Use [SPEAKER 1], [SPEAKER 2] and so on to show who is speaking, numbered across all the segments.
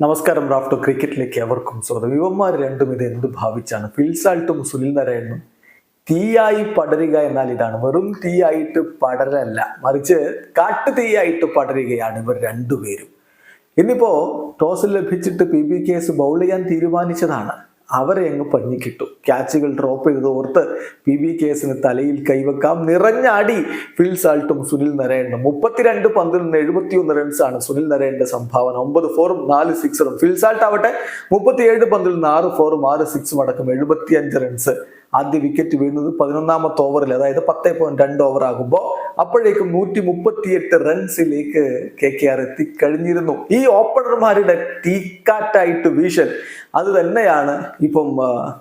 [SPEAKER 1] നമസ്കാരം റാഫ്റ്റോ ക്രിക്കറ്റിലേക്ക് അവർക്കും സ്വാഗതം. യുവന്മാർ രണ്ടും ഇത് എന്ത് ഭാവിച്ചാണ്? ഫിൽസാൾട്ടും സുനിൽ നാരായണനും തീയായി പടരുക എന്നാൽ ഇതാണ്. വെറും തീയായിട്ട് പടരല്ല മറിച്ച് കാട്ടു തീയായിട്ട് പടരുകയാണ് ഇവർ രണ്ടുപേരും. ഇന്നിപ്പോ ടോസ് ലഭിച്ചിട്ട് പി ബി കേസ് ബൗൾ ചെയ്യാൻ തീരുമാനിച്ചതാണ്. അവരെ അങ്ങ് പഞ്ഞിക്കിട്ടു. ക്യാച്ചുകൾ ഡ്രോപ്പ് ചെയ്ത് ഓർത്ത് പി ബി കേസിന് തലയിൽ കൈവെക്കാം. നിറഞ്ഞാടി ഫിൽ സാൾട്ടും സുനിൽ നരേനും മുപ്പത്തിരണ്ട് പന്തിൽ നിന്ന് എഴുപത്തിയൊന്ന് റൺസാണ് സുനിൽ നരേന്റെ സംഭാവന. ഒമ്പത് ഫോറും നാല് സിക്സറും ഫിൽ സാൾട്ട് ആവട്ടെ. മുപ്പത്തിയേഴ് പന്തിൽ നിന്ന് ആറ് ഫോറും ആറ് സിക്സും അടക്കം എഴുപത്തിയഞ്ച് റൺസ് ആദ്യ വിക്കറ്റ് വീഴുന്നത് പതിനൊന്നാമത്തെ ഓവറിൽ അതായത് പത്തേ പോയിന്റ് രണ്ട് ഓവർ ആകുമ്പോൾ അപ്പോഴേക്കും നൂറ്റി മുപ്പത്തിയെട്ട് റൺസിലേക്ക് കെ കെ ആർ എത്തിക്കഴിഞ്ഞിരുന്നു. ഈ ഓപ്പണർമാരുടെ തീക്കാറ്റായിട്ട് വീശൻ അത് തന്നെയാണ് ഇപ്പം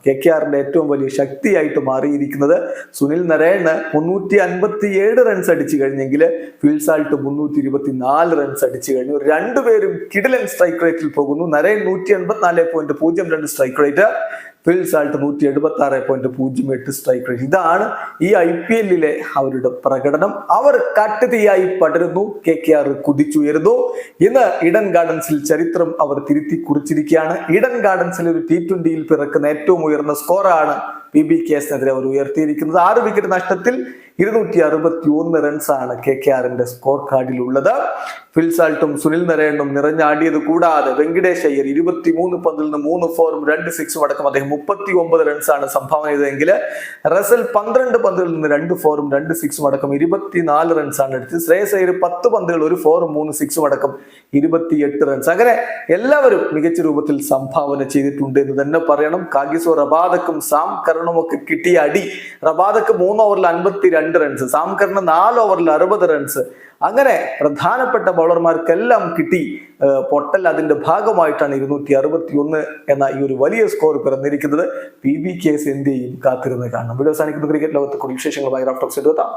[SPEAKER 1] കെ കെ ആറിന്റെ ഏറ്റവും വലിയ ശക്തിയായിട്ട് മാറിയിരിക്കുന്നത്. സുനിൽ നരേണ് മുന്നൂറ്റി അൻപത്തി ഏഴ് റൺസ് അടിച്ചു കഴിഞ്ഞെങ്കിൽ ഫിൽസാൾട്ട് മുന്നൂറ്റി ഇരുപത്തി നാല് റൺസ് അടിച്ചു കഴിഞ്ഞു. രണ്ടുപേരും കിടിലൻ സ്ട്രൈക്ക് റേറ്റിൽ പോകുന്നു. നരേൻ നൂറ്റി എൺപത്തിനാല് പോയിന്റ് പൂജ്യം രണ്ട് സ്ട്രൈക്ക് റേറ്റ് ഫിൽ സാൾട്ട് നൂറ്റി എഴുപത്തി ആറ് പോയിന്റ് പൂജ്യം എട്ട് സ്ട്രൈക്ക് റേറ്റ് ഇതാണ് ഈ ഐ പി എല്ലിലെ അവരുടെ പ്രകടനം. അവർ കാട്ടുതീയായി പടരുന്നു. കെ കെ ആർ കുതിച്ചുയരുന്നു. ഇന്ന് ഇഡൻ ഗാർഡൻസിൽ ചരിത്രം അവർ തിരുത്തി കുറിച്ചിരിക്കുകയാണ്. ഇഡൻ ഗാർഡൻസിൽ ഒരു ടി ട്വന്റിയിൽ പിറക്കുന്ന ഏറ്റവും ഉയർന്ന സ്കോറാണ് പി ബി കേസിനെതിരെ അവർ ഉയർത്തിയിരിക്കുന്നത്. ആറ് വിക്കറ്റ് നഷ്ടത്തിൽ ഇരുന്നൂറ്റി അറുപത്തി ഒന്ന് റൺസാണ് കെ കെ ആറിന്റെ സ്കോർ കാർഡിൽ ഉള്ളത് ഫിൽസാൾട്ടും സുനിൽ നരേണും നിറഞ്ഞാടിയത് കൂടാതെ വെങ്കടേഷ് അയ്യർ ഇരുപത്തി മൂന്ന് പന്തിൽ നിന്ന് മൂന്ന് ഫോറും രണ്ട് സിക്സും അടക്കം അദ്ദേഹം മുപ്പത്തി ഒമ്പത് റൺസാണ് സംഭാവന ചെയ്തതെങ്കിൽ റസൽ പന്ത്രണ്ട് പന്തിൽ നിന്ന് രണ്ട് ഫോറും രണ്ട് സിക്സും അടക്കം ഇരുപത്തിനാല് റൺസാണ് എടുത്തത്. ശ്രേയസ് അയ്യർ പത്ത് പന്തുകൾ ഒരു ഫോറും മൂന്ന് സിക്സും അടക്കം ഇരുപത്തിയെട്ട് റൺസ് അങ്ങനെ എല്ലാവരും മികച്ച രൂപത്തിൽ സംഭാവന ചെയ്തിട്ടുണ്ട് എന്ന് തന്നെ പറയണം. കാഗിസോ റബാദക്കും സാം കരണും ഒക്കെ കിട്ടിയ അടി റബാദക്ക് മൂന്ന് ഓവറിൽ അൻപത്തി രണ്ട് റൺസ് സാംകറിന് നാല് ഓവറിൽ അറുപത് റൺസ് അങ്ങനെ പ്രധാനപ്പെട്ട ബൗളർമാർക്കെല്ലാം കിട്ടി. പൊട്ടൽ അതിന്റെ ഭാഗമായിട്ടാണ് ഇരുന്നൂറ്റി അറുപത്തി ഒന്ന് എന്ന ഈ ഒരു വലിയ സ്കോർ പിറന്നിരിക്കുന്നത്. പി ബി കേസ് എന്ത് ചെയ്യും കാത്തിരുന്ന് കാണണം. വീഡിയോ ക്രിക്കറ്റ് ലോകത്തെ കൂടി വിശേഷങ്ങളുമായി റാഫ്റ്റോക്സ് എടുത്താം